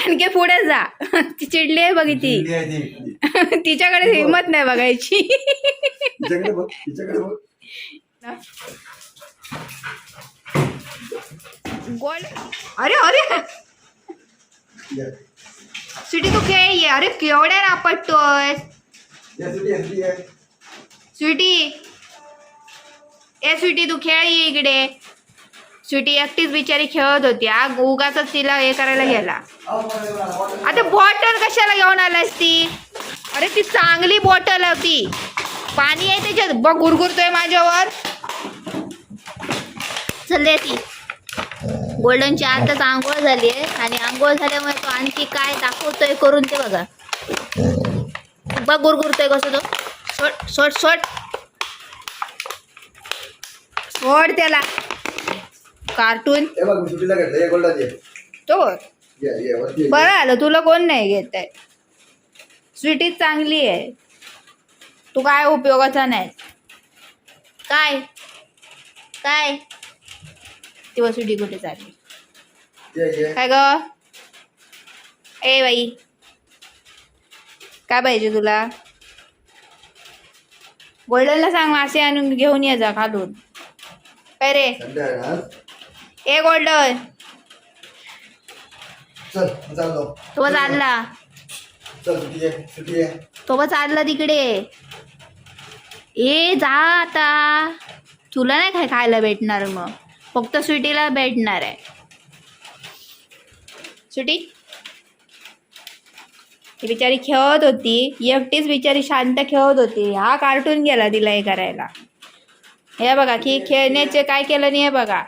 आणखी पुढे जा. ती चिडली आहे बघी ती. चिडली आहे ती. तिच्याकडे हिंमत नाही बघायची. तिच्याकडे बघ तिच्याकडे बघ. गोल. अरे अरे. या. सुटी तू खेळ ये. अरे केवढ्या नापटतोय या, सुटी आहे, सुटी. आहे. स्वीटी ए स्वीटी तू खेळ ये इकडे. स्वीटी एकटीच बिचारी खेळत होती. आग उगाच तिला हे करायला गेला. आता बॉटल कशाला घेऊन आलास ती? अरे ती चांगली बॉटल होती. पाणी आहे त्याच्यात. बघ गुरगुरतोय माझ्यावर. चालले ती. गोल्डनची आताच आंघोळ झाली आहे. आणि आंघोळ झाल्यामुळे तो आणखी काय दाखवतोय करून ते बघा. बघ गुरगुरतोय कसं तो. सोड सोड सोड. सोड त्याला. कार्टून? हे बघ मी घेतलं हे तो ये, ये, वरती ये. बरं आलं तुला कोण नाही घेत आहे? स्वीटीच चांगली आहे. तू काय उपयोगाचा नाही. काय? काय? तेव्हा स्वीटी कुठे चालली? ये, ये. काय ग? ए बाई. काय पाहिजे तुला? गोल्डनला सांग मासे आणून घेऊन ये जा खालून. काय रे? संडे आहे ना आज? ए गोल्डन. चल चाललो. तो चालला. चल सुटी आहे सुटी आहे. तो बा चालला तिकडे. ए जा आता. तुला नाही काय खायला भेटणार मग? फक्त स्वीटीला भेटणार आहे. स्वीटी? ती बिचारी खेळत होती. एकटीच बिचारी शांत खेळत होती. हा कार्टून गेला तिला हे करायला. हे बघा की खेळण्याचे काय केलं नाही हे बघा.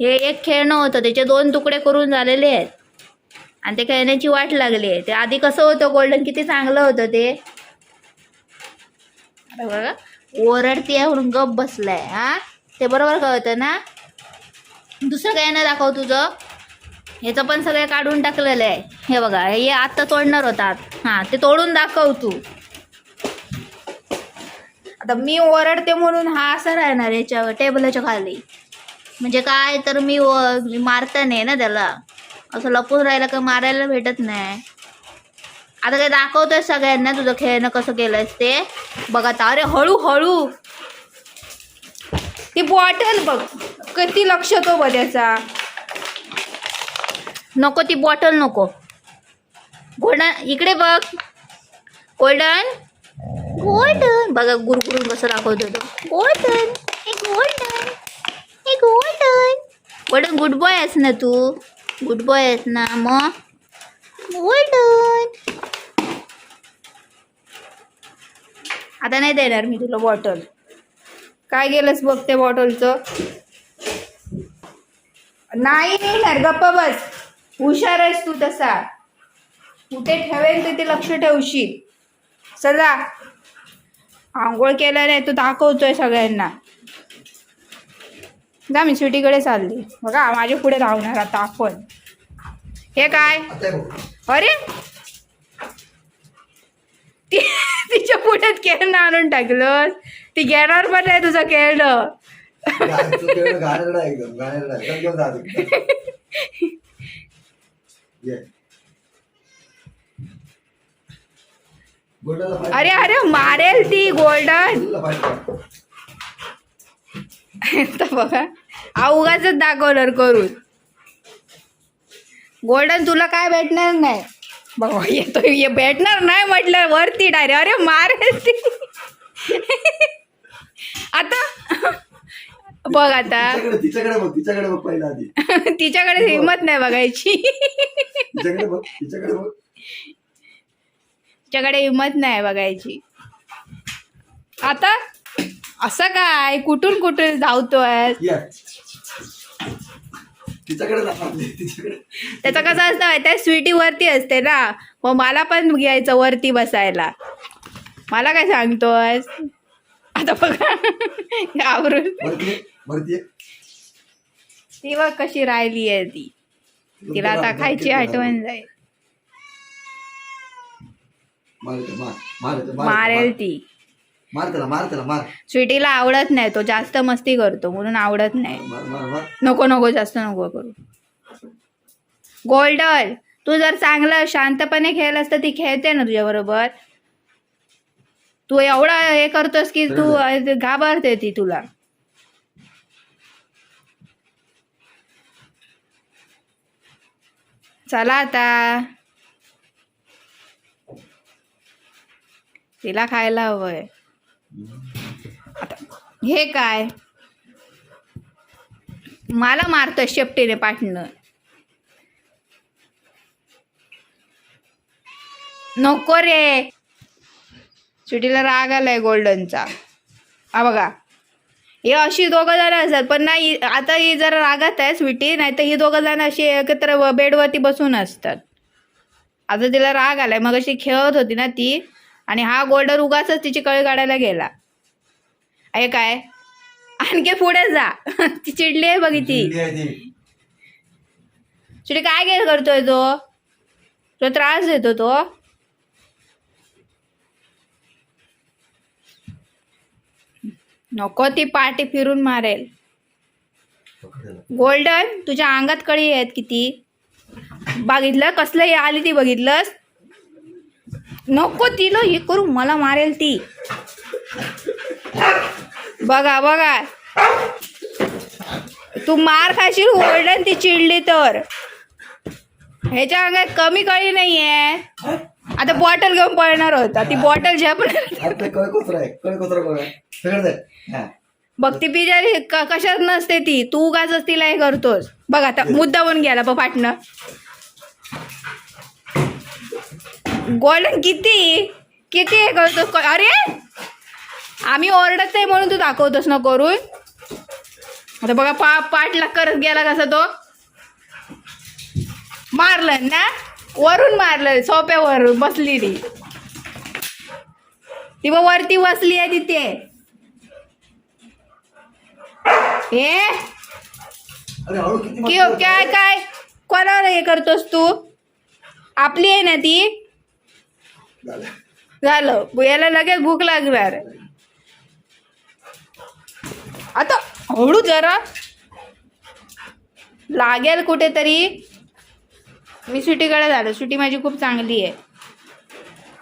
हे एक खेळणं होतं त्याचे दोन तुकडे करून झालेले आहेत. आणि ते खेळण्याची वाट लागली आहे. ते आधी कसं होतं गोल्डन किती चांगलं होतं ते? आता बघा. म्हणून गप बसलाय हा? ते बरोबर कळतं ना? दुसरं काय ना दाखव तुझं. ह्याचं पण सगळं काढून टाकलेलं आहे. हे बघा हे आत्ता तोडणार होतात. हां ते तोडून दाखव तू. आता मी ओरडते म्हणून हा असं राहणार याच्या टेबलाच्या खाली. म्हणजे काय तर मी मी मारता नाही ना त्याला. असं लपून राहिलं का मारायला भेटत नाही. आता काय दाखवतोय सगळ्यांना तुझं खेळणं कसं केलंयस ते. बघा अरे हळूहळू. ती बॉटल बघ किती लक्ष तो बऱ्याचा नको ती बॉटल नको. घोडा इकडे बघ. गोल्डन गोल्डन बघा गुरगुरून कसं दाखवतो तो. गोल्डन हे गोल्डन गोल्डन गुड बॉय आहेस ना तू? गुड बॉय आहेस ना मग गोल्डन आता नाही देणार मी तुला बॉटल काय गेलंस बघ त्या बॉटलचं नाही येणार गप्प बस. हुशार आहेस तू तसा. कुठे ठेवेल ते ते लक्ष ठेवशील. चला आंघोळ केला नाही तू दाखवतोय सगळ्यांना. जा मी स्वीटीकडे चालली. बघा माझ्या पुढे धावणार आता आपण. हे काय. अरे! ती तिच्या पुढ्यात खेळणं आणून टाकलं ती घेणार पण नाही तुझं पाय- अरे अरे मारेल ती गोल्डन. बघा. उगाच दाखवणार करून. गोल्डन तुला काय भेटणार नाही? बघ येतो ये भेटणार नाही म्हटलं वरती डायरे अरे मारेल ती. आता बघ आता. तिच्याकडे तिच्याकडे बघ तिच्याकडे बघ पहिला आधी. तिच्याकडे हिंमत नाही बघायची. तिच्याकडे बघ तिच्याकडे बघ. तिच्याकडे हिंमत नाही बघायची. आता असं काय? कुठून कुठून धावतोय तिच्याकडे त्याचं कसं असतं माहिती स्वीटी वरती असते ना. मग मला पण घ्यायचं वरती बसायला. मला काय सांगतोय आता बघा. घाबरून. वरती ये, वरती ये. ती बघ कशी राहिली आहे ती. तिला आता खायची आठवण जाईल. मार मारेल मार. ती. मार त्याला मार त्याला मार. स्वीटीला आवडत नाही तो जास्त मस्ती करतो म्हणून आवडत नाही. मार मार मार नको नको जास्त नको करू. गोल्डन तू जर चांगलं शांतपणे खेळलास तर ती खेळते ना तुझ्याबरोबर तू एवढा हे करतोस की तू घाबरते ती तुला. चला आता. तिला खायला हवंय. आता हे काय? मला मारतोय शेपटीने पाटणं नको रे. सुटीला राग आलाय गोल्डनचा. हा बघा. हे अशी दोघं जण असतात पण नाही आता ही जरा रागात आहे स्वीटी. नाही तर ही दोघं जण अशी एकत्र बेडवरती बसून असतात. आता तिला राग आलाय. मग अशी खेळत होती ना ती. आणि हा गोल्डन उगाच तिची कळी काढायला गेला. हे काय? आणखी पुढे जा. ती चिडली आहे बघ ती. चिडी काय काय करतोय तो? तो त्रास देतो तो. नको ती पाठी फिरून मारेल. गोल्डन तुझ्या अंगात कळी आहेत किती? बघितलं? कसलं आली ती बघितलंस? नको तिला हे करू मला मारेल ती. बघा बघा. तू मार खाशील गोल्डन ती चिडली तर. ह्याच्या अंगात कमी कळी नाहीये. आता बॉटल घेऊन पळणार होता. ती बॉटल. हा. बघ ती बिचारी क- कशात नसते ती. तू उगाच तिला हे करतोस. बघ आता मुद्दा पण गेला पाटणं. गोल्डन किती? किती हे करतो क- अरे! आम्ही ओरडत नाही म्हणून तू दाखवतोस ना करून. आता बघा पा पाठला करत गेला कसा तो. मारलं ना? वरून मारलं सोप्यावरून बसली ती. ती बघ वरती बसली आहे तिथे. हे? काय? काय? कोणाला हे करतोस तू? आपली आहे ना ती? झालं. झालं याला लगेच भूक लागणार. आता हळू जरा. लागेल कुठेतरी. मी सुटीकडे झालं. सुटी माझी खूप चांगली आहे.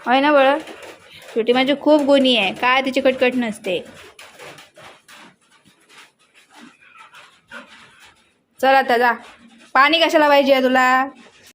होय ना बळ? सुटी माझी खूप गुणी आहे. काय तिची कटकट नसते. चल आता जा. पाणी कशाला पाहिजे तुला?